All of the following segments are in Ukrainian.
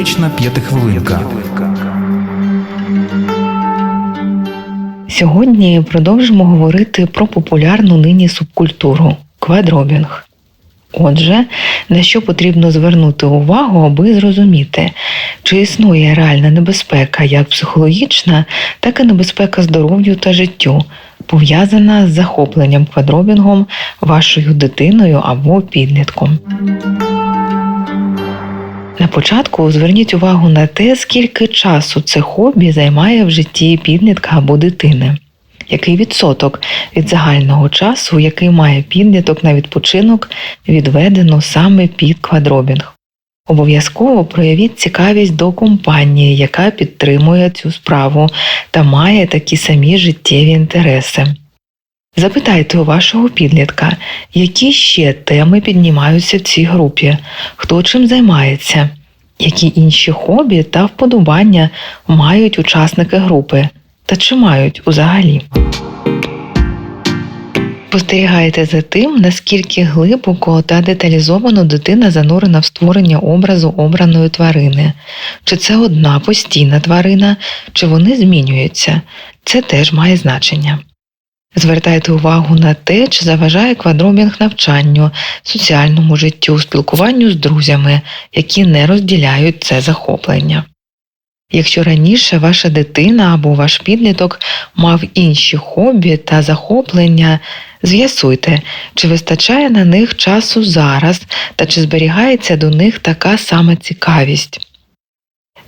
Практична п'ятихвилинка. Сьогодні продовжимо говорити про популярну нині субкультуру квадробінг. Отже, на що потрібно звернути увагу, аби зрозуміти, чи існує реальна небезпека як психологічна, так і небезпека здоров'ю та життю, пов'язана з захопленням квадробінгом вашою дитиною або підлітком. Початку зверніть увагу на те, скільки часу це хобі займає в житті підлітка або дитини. Який відсоток від загального часу, який має підліток на відпочинок, відведено саме під квадробінг? Обов'язково проявіть цікавість до компанії, яка підтримує цю справу та має такі самі життєві інтереси. Запитайте у вашого підлітка, які ще теми піднімаються в цій групі, хто чим займається, які інші хобі та вподобання мають учасники групи, та чи мають узагалі. Спостерігайте за тим, наскільки глибоко та деталізовано дитина занурена в створення образу обраної тварини, чи це одна постійна тварина, чи вони змінюються. Це теж має значення. Звертайте увагу на те, чи заважає квадробінг навчанню, соціальному життю, спілкуванню з друзями, які не розділяють це захоплення. Якщо раніше ваша дитина або ваш підліток мав інші хобі та захоплення, з'ясуйте, чи вистачає на них часу зараз та чи зберігається до них така сама цікавість.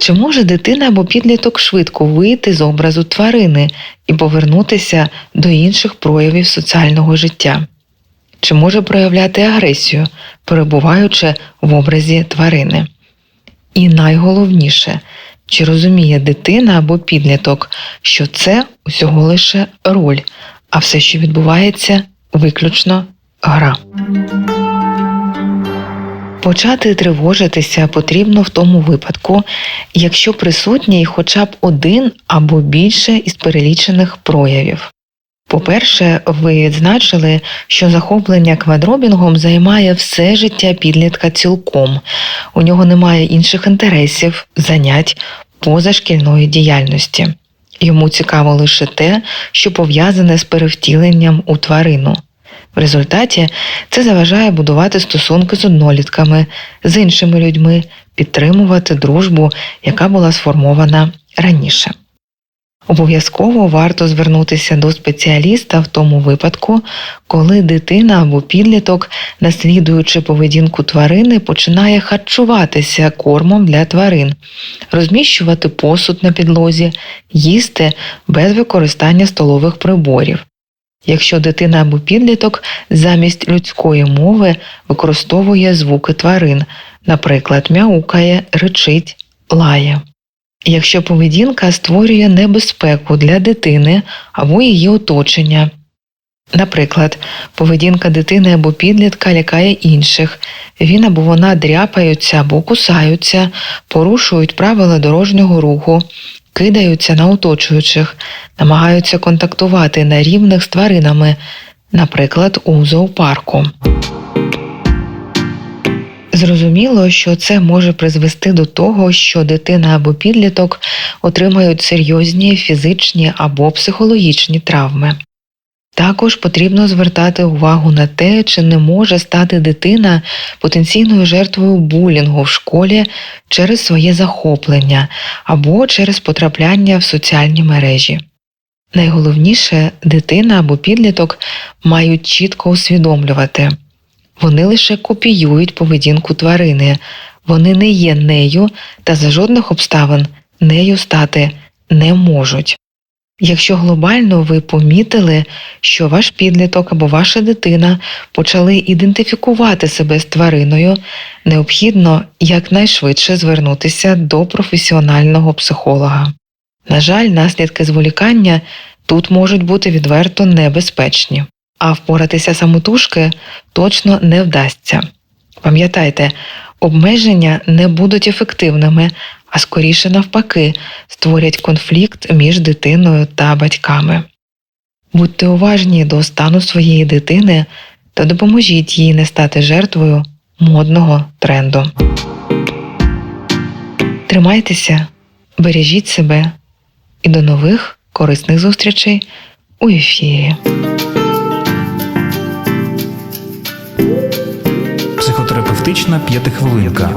Чи може дитина або підліток швидко вийти з образу тварини і повернутися до інших проявів соціального життя? Чи може проявляти агресію, перебуваючи в образі тварини? І найголовніше, чи розуміє дитина або підліток, що це усього лише роль, а все, що відбувається, виключно гра. Почати тривожитися потрібно в тому випадку, якщо присутній хоча б один або більше із перелічених проявів. По-перше, ви відзначили, що захоплення квадробінгом займає все життя підлітка цілком, у нього немає інших інтересів, занять позашкільної діяльності. Йому цікаво лише те, що пов'язане з перевтіленням у тварину. В результаті це заважає будувати стосунки з однолітками, з іншими людьми, підтримувати дружбу, яка була сформована раніше. Обов'язково варто звернутися до спеціаліста в тому випадку, коли дитина або підліток, наслідуючи поведінку тварини, починає харчуватися кормом для тварин, розміщувати посуд на підлозі, їсти без використання столових приборів. Якщо дитина або підліток замість людської мови використовує звуки тварин, наприклад, мяукає, ричить, лає. Якщо поведінка створює небезпеку для дитини або її оточення, наприклад, поведінка дитини або підлітка лякає інших, він або вона дряпаються або кусаються, порушують правила дорожнього руху, кидаються на оточуючих, намагаються контактувати на рівних з тваринами, наприклад, у зоопарку. Зрозуміло, що це може призвести до того, що дитина або підліток отримають серйозні фізичні або психологічні травми. Також потрібно звертати увагу на те, чи не може стати дитина потенційною жертвою булінгу в школі через своє захоплення або через потрапляння в соціальні мережі. Найголовніше, дитина або підліток мають чітко усвідомлювати вони лише копіюють поведінку тварини, вони не є нею та за жодних обставин нею стати не можуть. Якщо глобально ви помітили, що ваш підліток або ваша дитина почали ідентифікувати себе з твариною, необхідно якнайшвидше звернутися до професіонального психолога. На жаль, наслідки зволікання тут можуть бути відверто небезпечні, а впоратися самотужки точно не вдасться. Пам'ятайте, обмеження не будуть ефективними, а скоріше навпаки створять конфлікт між дитиною та батьками. Будьте уважні до стану своєї дитини та допоможіть їй не стати жертвою модного тренду. Тримайтеся, бережіть себе і до нових корисних зустрічей у ефірі. Психотерапевтична п'ятихвилинка.